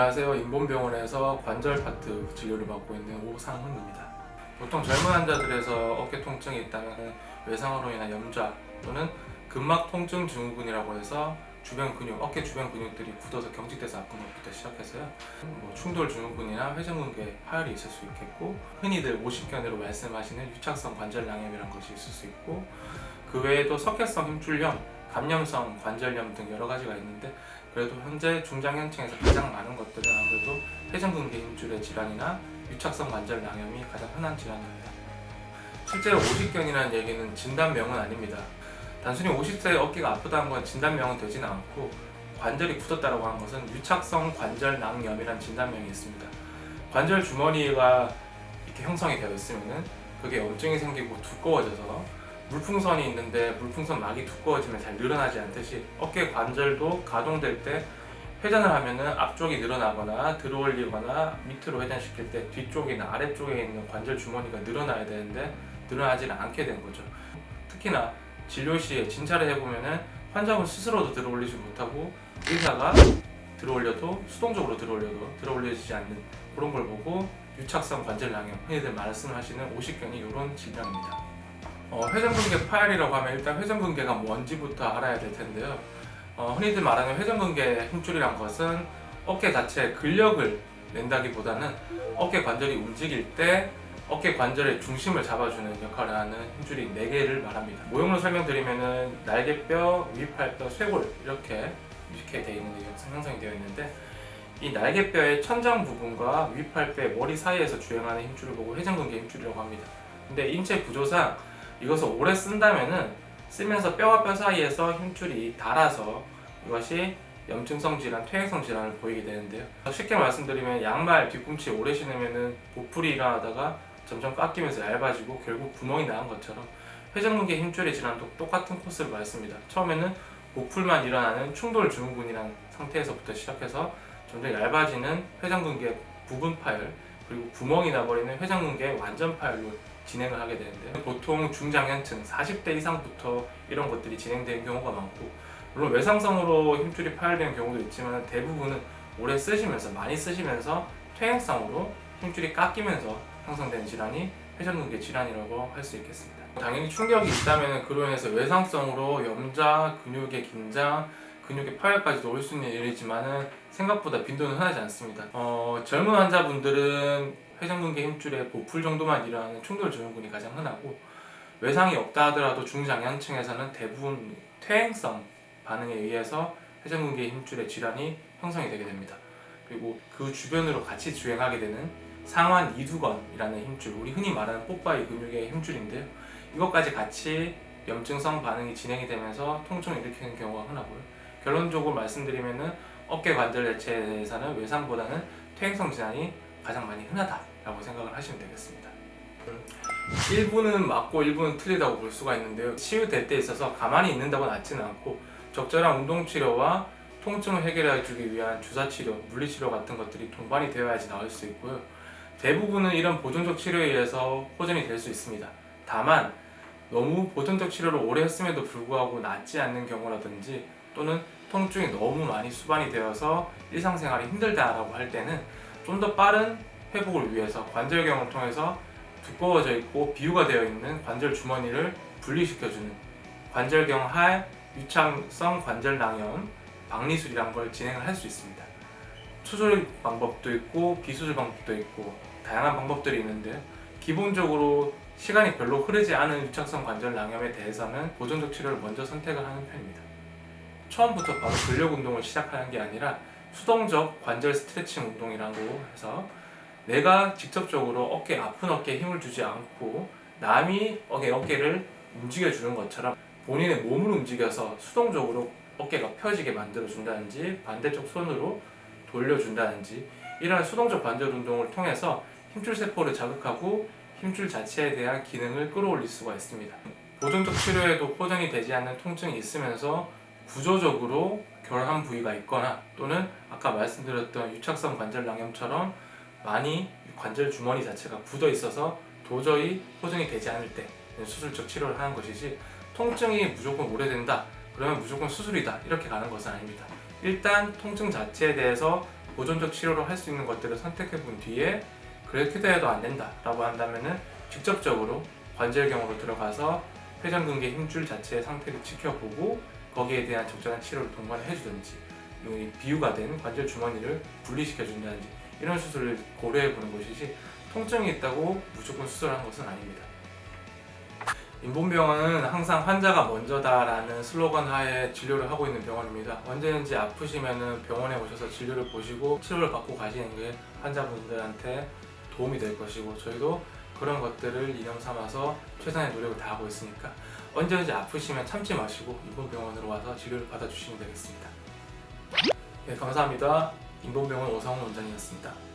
안녕하세요. 인본병원에서 관절 파트 진료를 받고 있는 오상훈입니다. 보통 젊은 환자들에서 어깨 통증이 있다면 외상으로 인한 염좌 또는 근막 통증 증후군이라고 해서 주변 근육, 어깨 주변 근육들이 굳어서 경직돼서 아픈 것부터 시작해서요. 뭐 충돌 증후군이나 회전근개 파열이 있을 수 있겠고 흔히들 오십견으로 말씀하시는 유착성 관절 낭염이라는 것이 있을 수 있고 그 외에도 석회성 힘줄염, 감염성 관절염 등 여러 가지가 있는데 그래도 현재 중장년층에서 가장 많은 것들은 아무래도 회전근개 힘줄의 질환이나 유착성 관절 낭염이 가장 흔한 질환입니다. 실제로 오십견이라는 얘기는 진단명은 아닙니다. 단순히 50세 어깨가 아프다는 건 진단명은 되지는 않고 관절이 굳었다고 하는 것은 유착성 관절 낭염이라는 진단명이 있습니다. 관절 주머니가 이렇게 형성이 되어 있으면은 그게 염증이 생기고 두꺼워져서 물풍선이 있는데 물풍선 막이 두꺼워지면 잘 늘어나지 않듯이 어깨 관절도 가동될 때 회전을 하면은 앞쪽이 늘어나거나 들어올리거나 밑으로 회전시킬 때 뒤쪽이나 아래쪽에 있는 관절 주머니가 늘어나야 되는데 늘어나지는 않게 된 거죠. 특히나 진료 시에 진찰을 해보면은 환자분 스스로도 들어올리지 못하고 의사가 들어올려도 수동적으로 들어올려도 들어올려지지 않는 그런 걸 보고 유착성 관절 낭염 흔히들 말씀하시는 오십견이 이런 질병입니다. 어, 회전근개 파열이라고 하면 일단 회전근개가 뭔지부터 알아야 될 텐데요. 어, 흔히들 말하는 회전근개 힘줄이란 것은 어깨 자체에 근력을 낸다기보다는 어깨 관절이 움직일 때 어깨 관절의 중심을 잡아주는 역할을 하는 힘줄이 4개를 말합니다. 모형으로 설명드리면은 날개뼈, 위팔뼈, 쇄골 이렇게 이렇게 되어 있는데 형성이 되어 있는데 이 날개뼈의 천장 부분과 위팔뼈의 머리 사이에서 주행하는 힘줄을 보고 회전근개 힘줄이라고 합니다. 근데 인체 구조상 이것을 오래 쓴다면은 쓰면서 뼈와 뼈 사이에서 힘줄이 닳아서 이것이 염증성 질환, 퇴행성 질환을 보이게 되는데요. 쉽게 말씀드리면 양말 뒤꿈치 오래 신으면은 보풀이 일어나다가 점점 깎이면서 얇아지고 결국 구멍이 나는 것처럼 회전근개 힘줄의 질환도 똑같은 코스를 밟습니다. 처음에는 보풀만 일어나는 충돌 증후군이라는 상태에서부터 시작해서 점점 얇아지는 회전근개 부분 파열 그리고 구멍이 나버리는 회전근개 완전 파열로 진행을 하게 되는데요. 보통 중장년층 40대 이상부터 이런 것들이 진행되는 경우가 많고 물론 외상성으로 힘줄이 파열되는 경우도 있지만 대부분은 오래 쓰시면서 많이 쓰시면서 퇴행성으로 힘줄이 깎이면서 형성된 질환이 회전근개 질환이라고 할 수 있겠습니다. 당연히 충격이 있다면 그로 인해서 외상성으로 염좌, 근육의 긴장, 근육의 파열까지도 올 수 있는 일이지만은 생각보다 빈도는 흔하지 않습니다. 어, 젊은 환자분들은 회전근개 힘줄에 보풀 정도만 일어나는 충돌 증후군이 가장 흔하고 외상이 없다 하더라도 중장년층에서는 대부분 퇴행성 반응에 의해서 회전근개 힘줄의 질환이 형성이 되게 됩니다. 그리고 그 주변으로 같이 주행하게 되는 상완 이두건이라는 힘줄, 우리 흔히 말하는 뽀빠이 근육의 힘줄인데요. 이것까지 같이 염증성 반응이 진행이 되면서 통증을 일으키는 경우가 흔하고요. 결론적으로 말씀드리면은 어깨 관절 대체에 대해서는 외상보다는 퇴행성 질환이 가장 많이 흔하다라고 생각을 하시면 되겠습니다. 일부는 맞고 일부는 틀리다고 볼 수가 있는데요. 치유될 때 있어서 가만히 있는다고 낫지는 않고 적절한 운동 치료와 통증을 해결해 주기 위한 주사 치료, 물리 치료 같은 것들이 동반이 되어야지 나을 수 있고요. 대부분은 이런 보존적 치료에 의해서 호전이 될 수 있습니다. 다만 너무 보존적 치료를 오래 했음에도 불구하고 낫지 않는 경우라든지 또는 통증이 너무 많이 수반이 되어서 일상생활이 힘들다라고 할 때는 좀 더 빠른 회복을 위해서 관절경을 통해서 두꺼워져 있고 비유가 되어 있는 관절 주머니를 분리시켜주는 관절경 할 유창성 관절 낭염 박리술이란 걸 진행을 할 수 있습니다. 수술 방법도 있고 비수술 방법도 있고 다양한 방법들이 있는데 기본적으로 시간이 별로 흐르지 않은 유착성 관절 낭염에 대해서는 보존적 치료를 먼저 선택을 하는 편입니다. 처음부터 바로 근력 운동을 시작하는 게 아니라 수동적 관절 스트레칭 운동이라고 해서 내가 직접적으로 어깨 아픈 어깨에 힘을 주지 않고 남이 어깨 어깨를 움직여 주는 것처럼 본인의 몸을 움직여서 수동적으로 어깨가 펴지게 만들어 준다든지 반대쪽 손으로 돌려 준다든지 이러한 수동적 관절 운동을 통해서 힘줄 세포를 자극하고 힘줄 자체에 대한 기능을 끌어올릴 수가 있습니다. 보존적 치료에도 호전이 되지 않는 통증이 있으면서 구조적으로 결함 부위가 있거나 또는 아까 말씀드렸던 유착성 관절 낭염처럼 많이 관절 주머니 자체가 굳어 있어서 도저히 호전이 되지 않을 때 수술적 치료를 하는 것이지 통증이 무조건 오래된다 그러면 무조건 수술이다 이렇게 가는 것은 아닙니다. 일단 통증 자체에 대해서 보존적 치료를 할수 있는 것들을 선택해 본 뒤에 그렇게 해도 안 된다 라고 한다면은 직접적으로 관절경으로 들어가서 회전근개 힘줄 자체의 상태를 지켜보고 거기에 대한 적절한 치료를 동반을 해주든지 이 비유가 된 관절 주머니를 분리시켜 준다든지 이런 수술을 고려해 보는 것이지 통증이 있다고 무조건 수술하는 것은 아닙니다. 인본병원은 항상 환자가 먼저다라는 슬로건 하에 진료를 하고 있는 병원입니다. 언제든지 아프시면 병원에 오셔서 진료를 보시고 치료를 받고 가시는 게 환자분들한테 도움이 될 것이고 저희도 그런 것들을 이념 삼아서 최선의 노력을 다하고 있으니까 언제든지 아프시면 참지 마시고 인본병원으로 와서 진료를 받아주시면 되겠습니다. 네, 감사합니다. 인본병원 오상훈 원장이었습니다.